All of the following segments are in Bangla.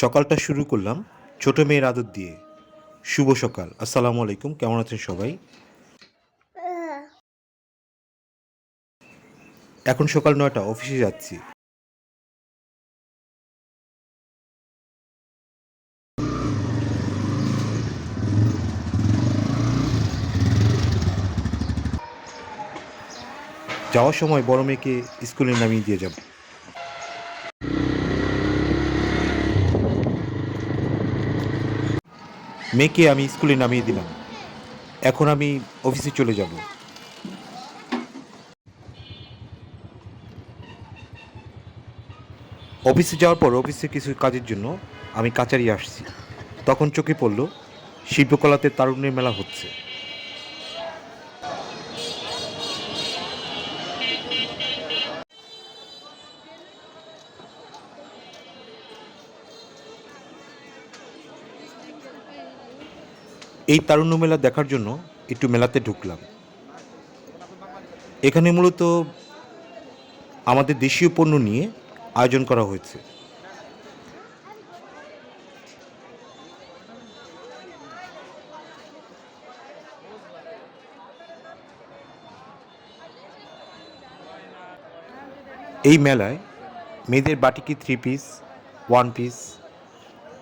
সকালটা শুরু করলাম ছোট মেয়ের আদর দিয়ে। শুভ সকাল। আসসালামু আলাইকুম। কেমন আছেন সবাই? এখন সকাল নয়টা, অফিসে যাচ্ছি। যাওয়ার সময় বড় মেয়েকে স্কুলে নামিয়ে দিয়ে যাব। মেয়েকে আমি স্কুলে নামিয়ে দিলাম। এখন আমি অফিসে চলে যাব। অফিসে যাওয়ার পর অফিসে কিছু কাজের জন্য আমি কাচারি আসছি। তখন চোখে পড়ল শিল্পকলাতে তারুণ্যের মেলা হচ্ছে। এই তারুণ্য মেলা দেখার জন্য একটু মেলাতে ঢুকলাম। এখানে মূলত আমাদের দেশীয় পণ্য নিয়ে আয়োজন করা হয়েছে। এই মেলায় মেয়েদের বাটিকি থ্রি পিস ওয়ান পিস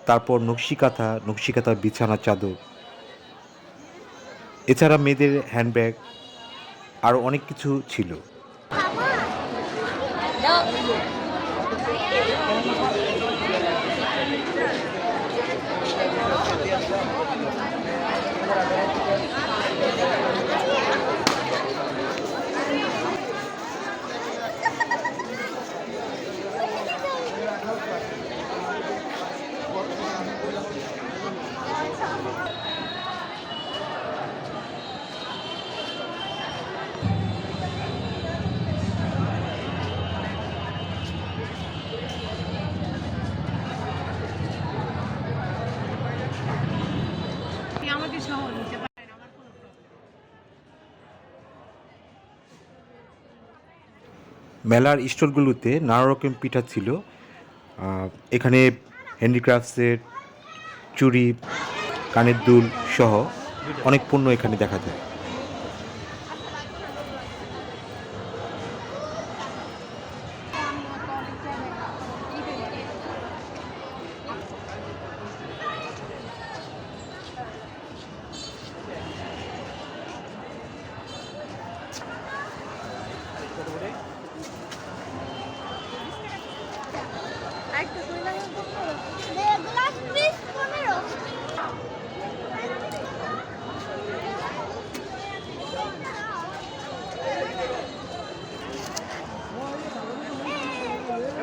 তারপর নকশি কাঁথা নকশি কাঁথা বিছানা, চাদর এছাড়া মেয়েদের হ্যান্ডব্যাগ আরও অনেক কিছু ছিল। মেলার স্টলগুলোতে নানা রকম পিঠা ছিল। এখানে হ্যান্ডিক্রাফটসের চুড়ি, কানের দুল সহ অনেক পণ্য এখানে দেখা যায়।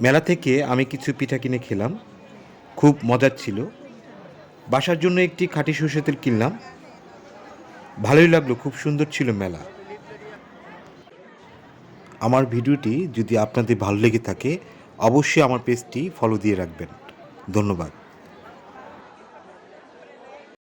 মেলা থেকে আমি কিছু পিঠা কিনে খেলাম। খুব মজার ছিল। বাসার জন্য একটি খাঁটি সরষের তেল কিনলাম। ভালোই লাগল, খুব সুন্দর ছিল মেলা। আমার ভিডিওটি যদি আপনাদের ভালো লেগে থাকে, অবশ্যই আমার পেজটি ফলো দিয়ে রাখবেন। ধন্যবাদ।